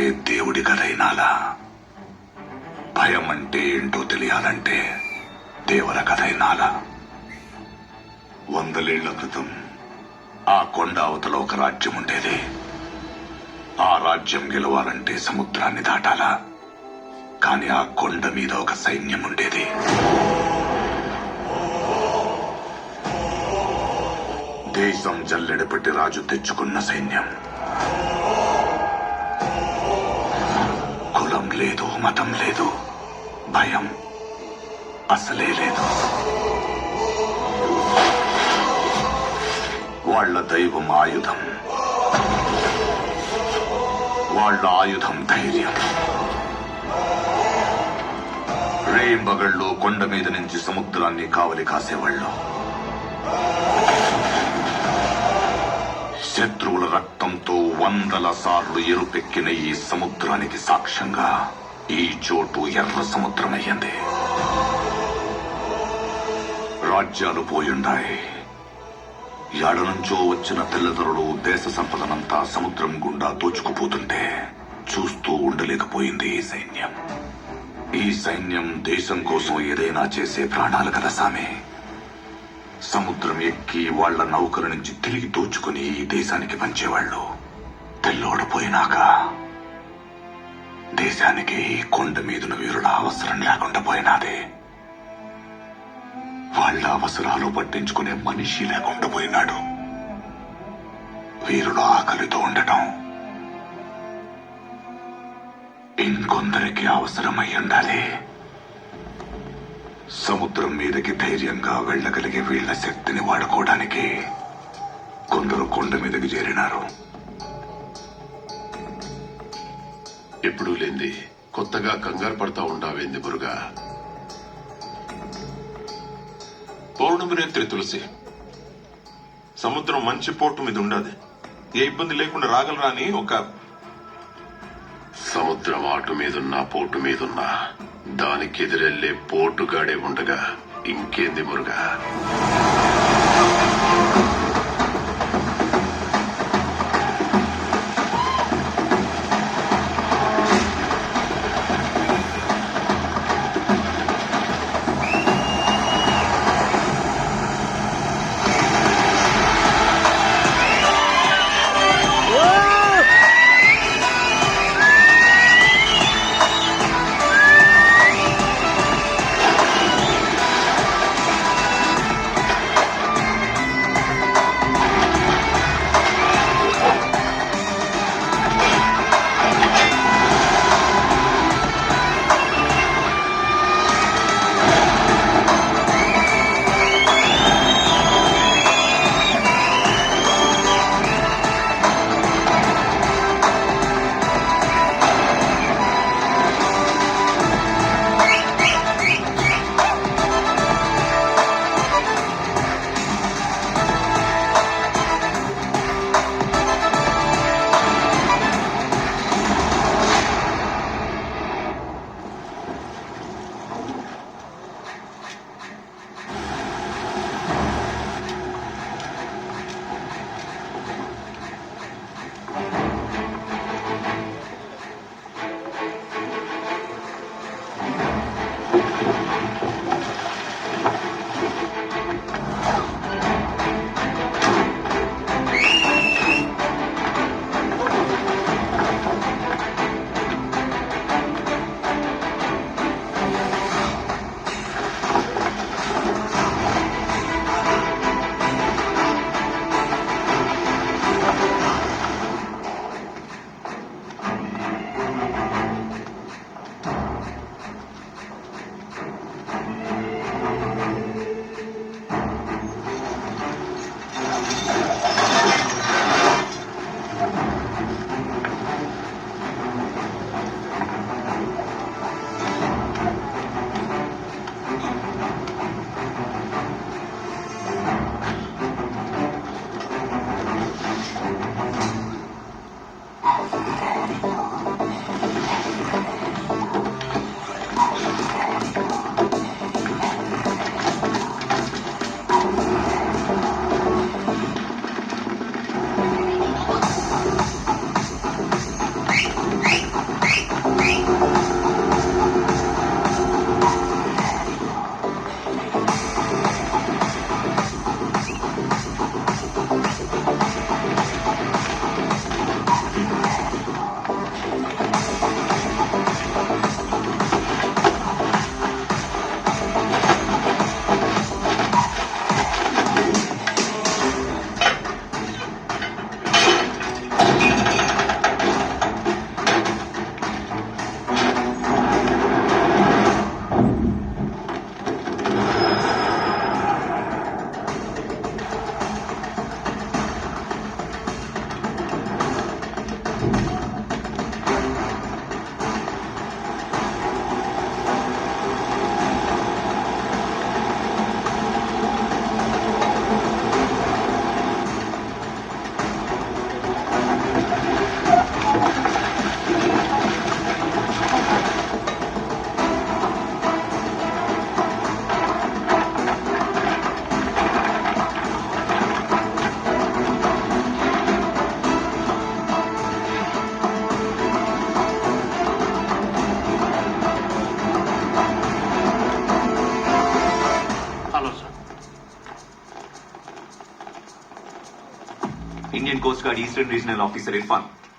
అంటే దేవుడి కథైనాలా? భయం అంటే ఏంటో తెలియాలంటే దేవర కథైనాలా? వందలేళ్ళ క్రితం ఆ కొండ అవతల ఒక రాజ్యం ఉండేది. ఆ రాజ్యం గెలవాలంటే సముద్రాన్ని దాటాలా? కాని ఆ కొండ మీద ఒక సైన్యం ఉండేది. దేశం జల్లెడపెట్టి రాజు తెచ్చుకున్న సైన్యం. లేదు మతం లేదు. భయం అసలే లేదు. వాళ్ళ దైవం ఆయుధం. వాళ్ళ ఆయుధం ధైర్యం. రేయింబగళ్ళు కొండ మీద నుంచి సముద్రాన్ని కావలి కాసేవాళ్ళు. శత్రువుల రక్తంతో వందల సార్లు ఎరుపెక్కిన ఈ సముద్రానికి సాక్ష్యంగా ఈ చోటు ఎర్ర సముద్రమయ్యింది. రాజ్యాలు పోయుండాయి. యాడ నుంచో వచ్చిన తెల్లదొరలు దేశ సంపదనంతా సముద్రం గుండా దోచుకుపోతుంటే చూస్తూ ఉండలేకపోయింది ఈ సైన్యం. ఈ సైన్యం దేశం కోసం ఏదైనా చేసే ప్రాణాలు కదా సామే. సముద్రం ఎక్కి వాళ్ళ నౌకల నుంచి తిరిగి దోచుకుని ఈ దేశానికి పంచేవాళ్ళు. తెల్లోడిపోయినాక దేశానికి కొండ మీదున వీరుల అవసరం లేకుండా పోయినాది. వాళ్ళ అవసరాలు పట్టించుకునే మనిషి లేకుండా పోయినాడు. వీరుడు ఆకలితో ఉండటం ఇంకొందరికి అవసరమై ఉండాలి. సముద్రం మీదకి ధైర్యంగా వెళ్ళగలిగే వీళ్ళ శక్తిని వాడుకోవడానికి కొందరు కొండ మీదకి చేరినారు. ఎప్పుడూ లేంది. కొత్తగా కంగారు పడతా ఉండావేంది మురుగా పౌర్ణమి రేత్రి తులసి సముద్రం మంచి పోర్టు మీద ఉండదు. ఏ ఇబ్బంది లేకుండా రాగలరా అని ఒక సముద్రం ఆటు మీదున్నా పోటు మీదున్నా. దానికి ఎదురెళ్ళే పోటుగాడే ఉండగా ఇంకేంది Muruga? Coast Guard Eastern Regional Officer Irfan.